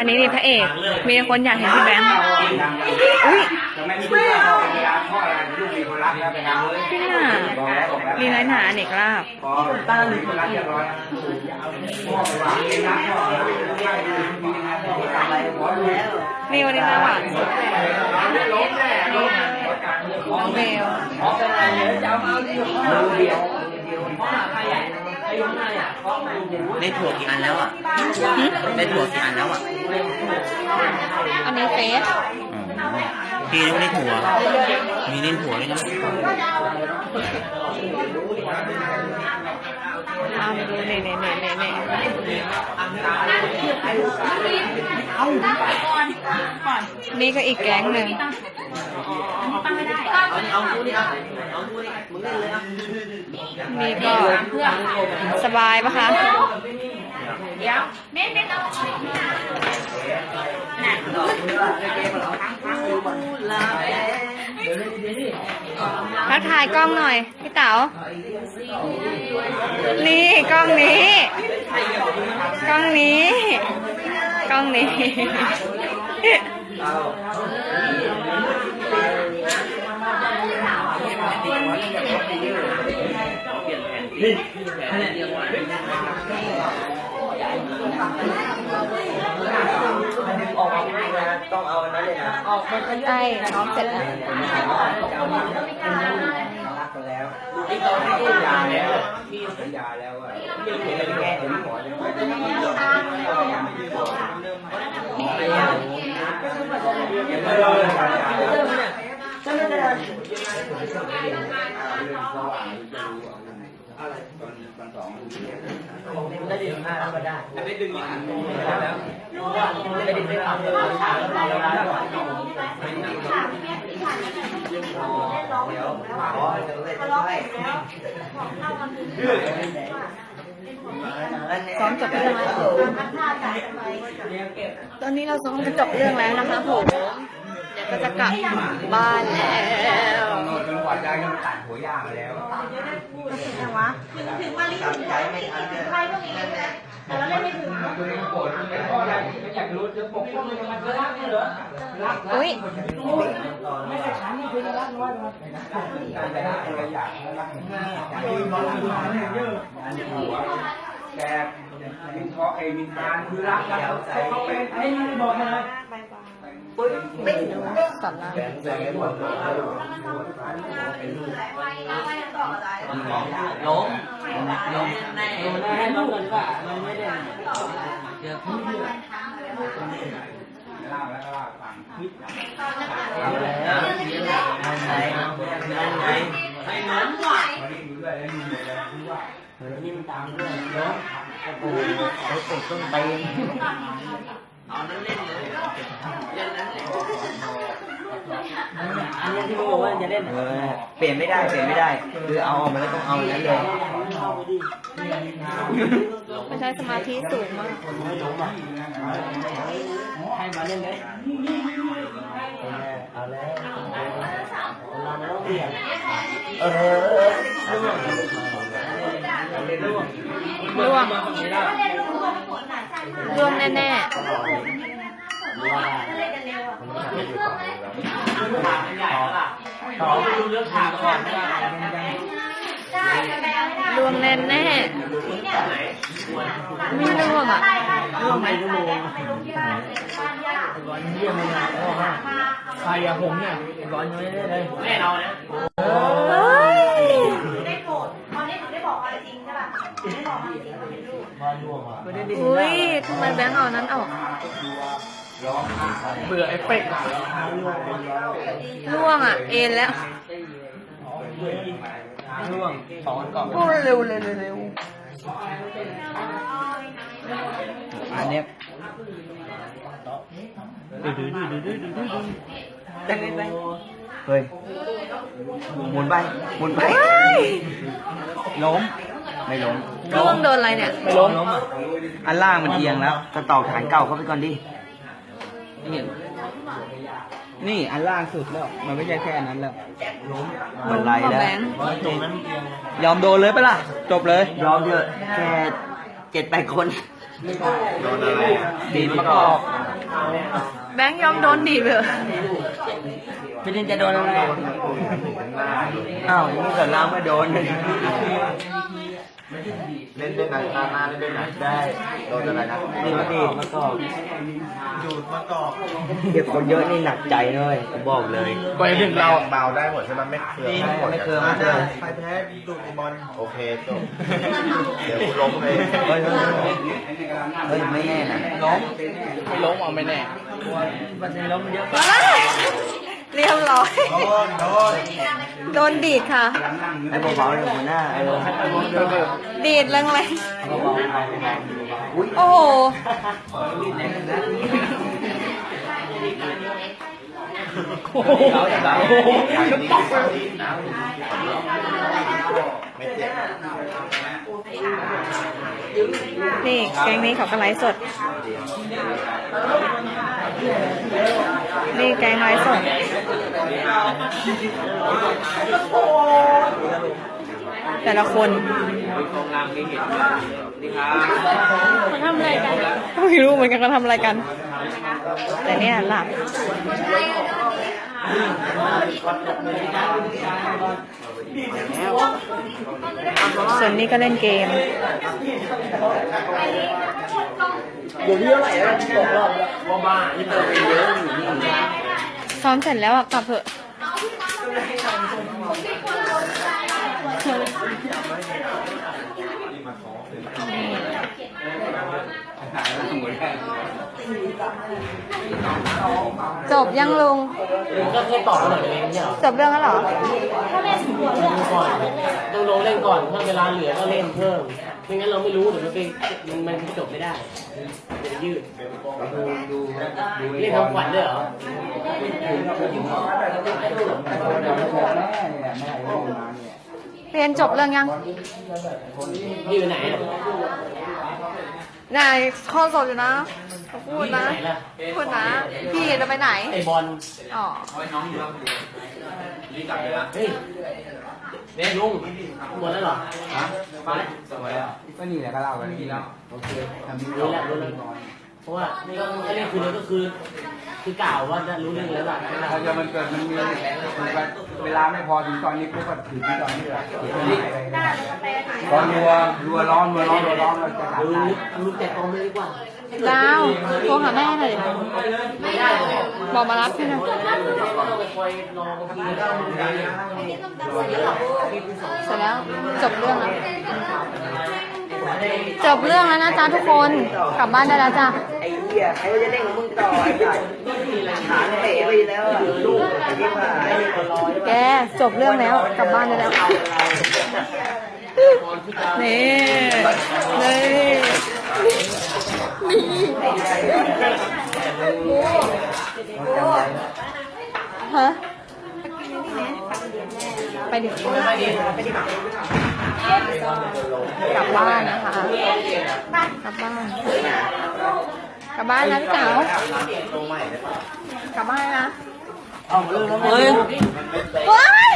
อันนี้นี่พระเอก มีคนอยากเห็นพี่แบงค์อุ้ยจะไม่มีเพื่อนพอเวลาพ่ออะไรลูกมีคนรักแล้วไปทำเลยพี่หนาลีน้อยหนาเด็กลาบพอตั้งมีคนรักเรียบร้อยพ่อไปวางเองรักพ่อแล้วไม่ดูมีงานพ่อทำอะไรขอดูนี่วันนี้มาหวานสุดล้มแน่ล้มน้องเบลมือเดียว ได้ถั่วกี่อันแล้วอะหึได้ถั่วกี่อันแล้วอะอันนี้เฟสพี่นึกว่าได้ถั่ว มีเล่นถั่วด้วยนะตามดูเน่เน่เน่เน่ เน่นี่ก็อีกแก๊งหนึ่งนี่ก็สบายปะคะทักทายกล้องหน่อย พี่เต๋า นี่กล้องนี้ กล้องนี้ กล้องนี้ต้องเอาอันนั้นเลยนะใช่น้องเสร็จแล้ว รักกันแล้วยาแล้วยาแล้วอะแก้เห็นหมอเลยไม่รอเลยอะไรตอนตอนสองได้ดึงห้าแล้วก็ได้ไม่ดึงอีกอันแล้วไม่ดึงได้ทำเลยเราได้ก่อนเดี๋ยวขอจะเล่นให้ซ้อมจบเรื่องแล้วตอนนี้เราซ้อมจบเรื่องแล้วนะคะผม ก็จะกลับบ้านแล้วโนดจนกว่าจะยังตัดหัวย่างมาแล้วตัดใจไม่ทันเลยตัวเองโกรธไม่พอใจไม่อยากรู้จะปกป้องมันก็รักเหรอรักอุ้ยไม่ได้ฉันนี่คือรักน้อยการจะรักอะไรอยากรักมีมองดูเนี่ยเยอะหัวแกมินทอเอมินทานคือรักกันเขาเป็นไอ้นี่บอกมาเลย สอนรามแบ่งให้หมดเลยล้มล้มแน่ให้น้อง เอานั่นไงนั่นไงให้ล้มว่ะวันเลยแล้วรู้ว่านี่มันตามด้วยล้มโอ้โหเขาตกต้นเล่นอันนี้ที่มึงบอกว่าจะเล่นเออเปลี่ยนไม่ได้เปลี่ยนไม่ได้ คือเอาออกมาแล้วต้องเอาอย่างนั้นเลย มันใช้สมาธิสูงมาก ให้มาเล่นเลยเอาแล้วเราไม่ต้องเปลี่ยนเออล่วงล่วงร่วง ร่วงแน่ขอไปดูเรื่องทางก่อนนะๆร่วงแน่ๆไม่ร่วงอะร่วงไหมร่วงร้อนเยี่ยมเลยนะใครอะผมเนี่ยร้อนไม่ได้เลยแม่เรานะเฮ้ยได้โกรธต อนนี้หนูได้บอกอะไรจริงใช่ป่ะหนูได้บอกอะไรจริงว่าเป็นลูกร้อนร่วงอะไม่ได้ดิอุ้ยทำไมแบงค์เอาอันนั้นออกเบื่อเอฟเฟกต์ร่วงอะ เอ็นแล้วร่วงสอนก่อนพูดเร็วเร็วเร็วอันเนี้ยดื้อดื้อดื้อดื้อดื้อดื้อ เต้นเล่นไปเฮ้ยหมุนไปหมุนไปล้มไม่ล้มร่วงโดนอะไรเนี่ยไม่ล้มล้มอะอันล่างมันเอียงแล้วจะตอกฐานเก่าเข้าไปก่อนดินี่นี่อันล่างสุดแล้ว มันไม่ใช่แค่อันนั้นแล้วเหมือนไรแล้วแบงค์ยอมโดนเลยปะล่ะ จบเลย ยอมเถอะแค่เจ็ดแปดคนโดนอะไรอะดีดมะกอกแบงค์ยอมโดนดีบเลย พี่ดินจะโดนอะไรอ้าวนี่ก่อนล้างไม่โดน เล่นเล่นไหนตาหน้าเล่นเล่นไหนได้โดนอะไรนะนี่มาดีดมะกอกดูดมะกอกเด็กคนเยอะนี่หนักใจเลยผมบอกเลยก็ยังถึงเราเบาได้หมดใช่ไหมไม่เคลือไม่หมดไม่เคยไม่เคยใครแพ้ดูดไอบอลโอเคจบเดี๋ยวกูล้มเลยเฮ้ยเฮ้ยเฮ้ยไม่แน่นะล้มไม่ล้มเอาไม่แน่มันจะล้มเยอะ เรียบร้อย โดน โดนโดนดีดค่ะ ไอ้เบาๆเลยหัวหน้าเออดีดแรงเบาๆอุ้ยๆโอ้โหเขาเขาไม่เจ็บนี่แก๊งนี้เขาก็ไลฟ์สด นี่แกงไลฟ์สดแต่ละคนทำอะไรกันไม่รู้เหมือนกันเขาทำอะไรกัน แต่เนี่ยหลับส่วนนี้ก็เล่นเกม เดี๋ยวนี้เท่าไหร่แล้วตกรอบแล้วว่าบ้าที่เติมไปเยอะอยู่นี่ซ้อมเสร็จแล้วอะกลับเถอะจบยังลุงก็แค่ตอบหน่อยเองเนี่ยจบเรื่องแล้วเหรอดูก่อนต้องลงเล่นก่อนถ้าเวลาเหลือก็เล่นเพิ่ม ไม่งั้นเราไม่รู้เดี๋ยวมันเป็นมันมันจบไม่ได้เดี๋ยวยืดดูดูดูเล่นทำขวัญด้วยเหรอเรียนจบเรื่องยังนี่อยู่ไหนอะนายข้อสอบอยู่นะพูดนี่อยู่นะไหนล่ะพูดนะ พี่จะไปไหน ไอบอลอ๋อเฮ้ย เด็กลุงหมดแล้วเหรอฮะก็นี่แหละก็เล่ากันนี่แล้วโอเคทำนี้รู้แล้วรู้แล้วเพราะว่านี่ก็ถ้าเล่นคืนนี้ก็คือ คือกล่าวว่าจะรู้เรื่องแล้วล่ะถ้าจะมันเกิดมันมีเวลาไม่พอถึงตอนนี้ปุ๊บก็ถือที่ตอนนี้เลยตอนรัวรัวร้อนรัวร้อนรัวร้อนเราจะรู้ทำได้รู้แต่กองเลยดีกว่าดาวโทรหาแม่หน่อยดิไม่ได้เลย บอกมารับพี่หน่อยไม่ได้เลยต้องไปคอยรอบางทีก็ต้องมีเสร็จแล้วจบเรื่องแล้วจบเรื่องแล้วนะจ๊ะทุกคนกลับบ้านได้แล้วจ้ะไอ้เหี้ยใครจะเล่นกับมึงต่อไอ้สัตว์ฐาเตะไปแล้วลูกไอ้ที่มาไอ้คนรอแกจบเรื่องแล้วกลับบ้านได้แล้วนี่นี่นี่ ฮะไปดิกลับบ้านนะคะ กลับบ้าน กลับบ้านนะพี่เต๋ากลับบ้านนะเฮ้ยว้าย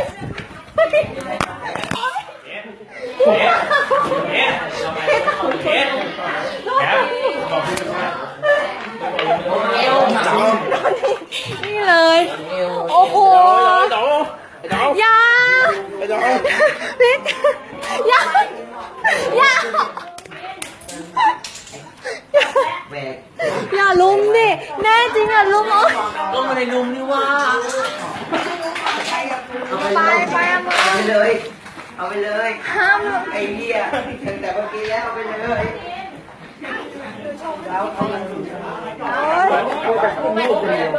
นี่เลย โอ้โหอยาพิกอยาอยา แบก อย่าลุมดิแน่จริงอะลุมเอา ก็มาในลุมนี่ว่า ไปไปอะมึงเอาไปเลย เอาไปเลย ห้ามเลยไอ้เหี้ยตั้งแต่เมื่อกี้แล้วเอาไปเลย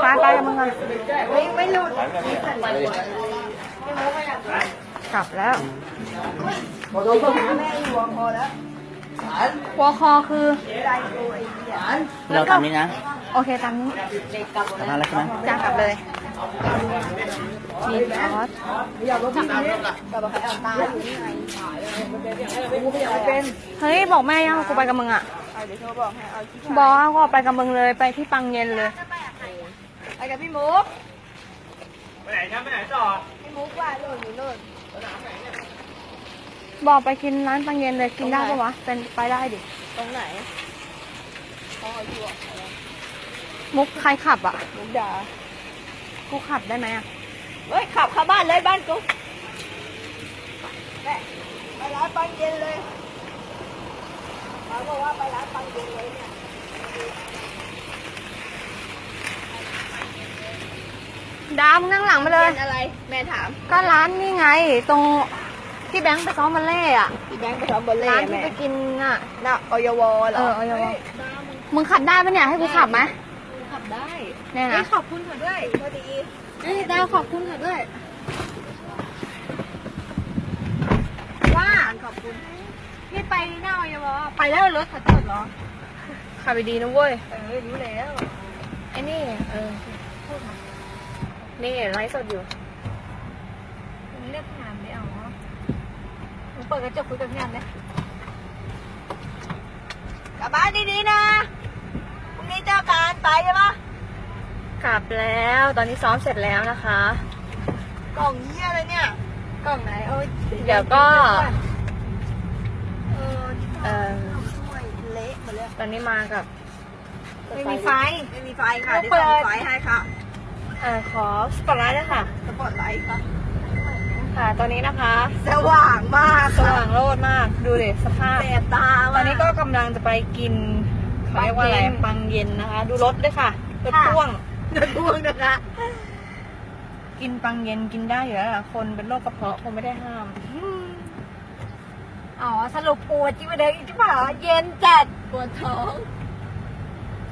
ไปไปกับมึงอะไม่ไม่หลุดกลับแล้ววอคอคือเราทำนี้นะ โอเคตามนี้ทำอะไรใช่ไหมจ้ากลับเลย มีซอสเฮ้ยบอกแม่ยังกูไปกับมึงอะบอกว่ากูออกไปกับมึงเลยไปที่ปังเย็นเลยไปกับพี่มุกไปไหนครับไปไหนต่อพี่มุกว่าโน่นอยู่โน่นบอกไปกินร้านปังเย็นเลยกินได้ปะวะเป็นไปได้ดิตรงไหนมุกใครขับอะมุกดากูขับได้ไหมอะ เฮ้ยขับเข้าบ้านเลยบ้านกูแม่ไปร้านปังเย็นเลยเขาบอกว่าไปร้านปังเย็นเลยเนี่ยดามงนั่งหลังมาเลยเย็นอะไร แม่ถาม ก็ร้านนี่ไง ตรงที่แบงค์ไปซ้อมบัลเล่ต์อะพี่แบงค์ไปซ้อมบอลเล่ร้านที่แม่ไปกินอะน่ะออยวเหรเอออเอาอย่างมึงขับได้ปะเนี่ยให้กูขับไหมขับได้เนี่ยนะ นี่ขอบคุณค่ะด้วยพอดี เฮ้ยดาวขอบคุณค่ะด้วย ว่าขอบคุณพี่ไปหน้าอยวไปแล้วรถขับจอดเหรอขับไปดีนะเว้ย เออรู้แล้วไอ้นี่ เออนี่ไลฟ์สดอยู่เรียกงานไม่เอามึงเปิดกระจกคุยกับงานนะกลับบ้านดีๆนะพรุ่งนี้เจอกันไปใช่ปะ กลับแล้ว ตอนนี้ซ้อมเสร็จแล้วนะคะ กล่องเยี่ยอะไรเนี่ย กล่องไหนเอาเดี๋ยวก็ เออเออช่วยเละหมดเลยตอนนี้มากับ ไม่มีไฟ ไม่มีไฟค่ะเอาเดี๋ยวเปิดส่งไฟให้ค่ะเออขอสปอตไลท์ด้วยค่ะ สปอตไลท์ค่ะ ค่ะตอนนี้นะคะ สว่างมากสว่างโรดมาก ดูดิสภาพแสบตาตอนนี้ก็กำลังจะไปกินเขาเรียกว่าอะไร ปังเย็นนะคะ ดูรถด้วยค่ะรถพ่วง เดินพ่วงนะคะ กินปังเย็นกินได้อยู่แล้วล่ะคนเป็นโรคกระเพาะคงไม่ได้ห้าม อ๋อ สรุปปวดจิ้มไปเลยจิ้มหาเย็นจัดปวดท้อง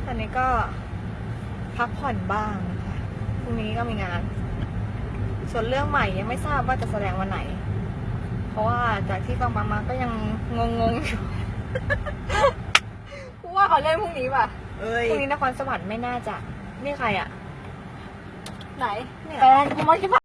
ตอนนี้ก็พักผ่อนบ้างนะคะพรุ่งนี้ก็มีงาน ส่วนเรื่องใหม่ยังไม่ทราบว่าจะแสดงวันไหน เพราะว่าจากที่ฟังมามาก็ยังงงๆอยู่กูว่าเขาเล่นพรุ่งนี้ป่ะ เอ้ยพรุ่งนี้นครสวรรค์ไม่น่าจะ นี่ใครอะ ไหนเนี่ยแฟนกูมาจิ้ม